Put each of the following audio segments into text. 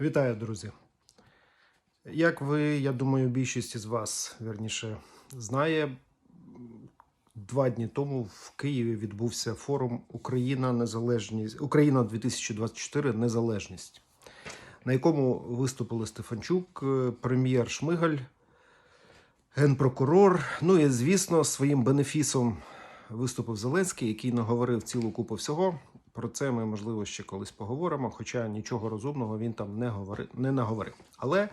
Вітаю, друзі. Як ви, я думаю, більшість із вас верніше знає, два дні тому в Києві відбувся форум Україна Незалежність Україна 2024 Незалежність, на якому виступили Стефанчук, е, прем'єр Шмигаль, генпрокурор. Ну і звісно, своїм бенефісом виступив Зеленський, який наговорив цілу купу всього. Про це ми, можливо, ще колись поговоримо, хоча нічого розумного він там не, говори, не наговорив. Але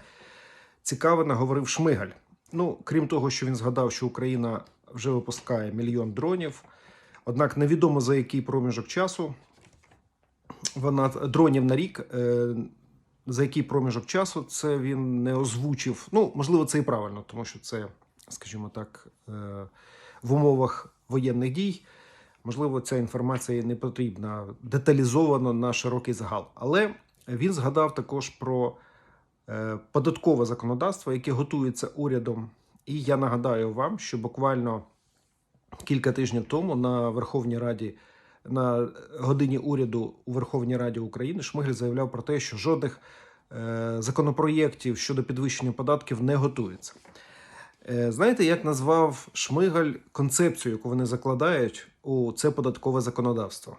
цікаво наговорив Шмигаль. Ну, крім того, що він згадав, що Україна вже випускає мільйон дронів. Однак невідомо за який проміжок часу вона дронів на рік. Е, за який проміжок часу це він не озвучив. Ну, можливо, це і правильно, тому що це, скажімо так, е, в умовах воєнних дій. Можливо, ця інформація не потрібна деталізовано на широкий загал. Але він згадав також про е, податкове законодавство, яке готується урядом. І я нагадаю вам, що буквально кілька тижнів тому на Верховній Раді, на годині уряду у Верховній Раді України Шмигаль заявляв про те, що жодних е, законопроєктів щодо підвищення податків не готується. Е, Знаєте, як назвав Шмигаль концепцію, яку вони закладають у це податкове законодавство?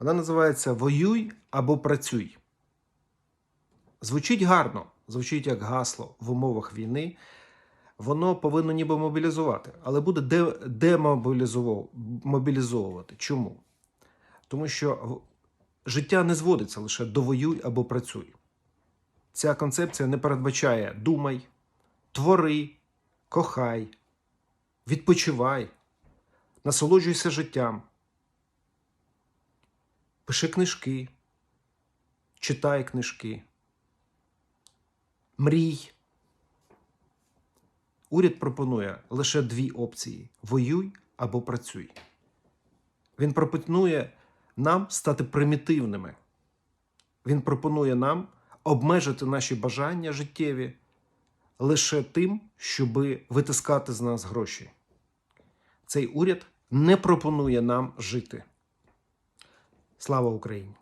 Вона називається Воюй або працюй. Звучить гарно, звучить як гасло в умовах війни. Воно повинно ніби мобілізувати, але буде де- демобілізову- мобілізовувати. Чому? Тому що життя не зводиться лише до воюй або працюй. Ця концепція не передбачає думай, твори, кохай, відпочивай, насолоджуйся життям, пиши книжки, читай книжки, мрій. Уряд пропонує лише дві опції: воюй або працюй. Він пропонує нам стати примітивними. Він пропонує нам обмежити наші бажання життєві лише тим, щоб витискати з нас гроші. Цей уряд не пропонує нам жити. Слава Україні!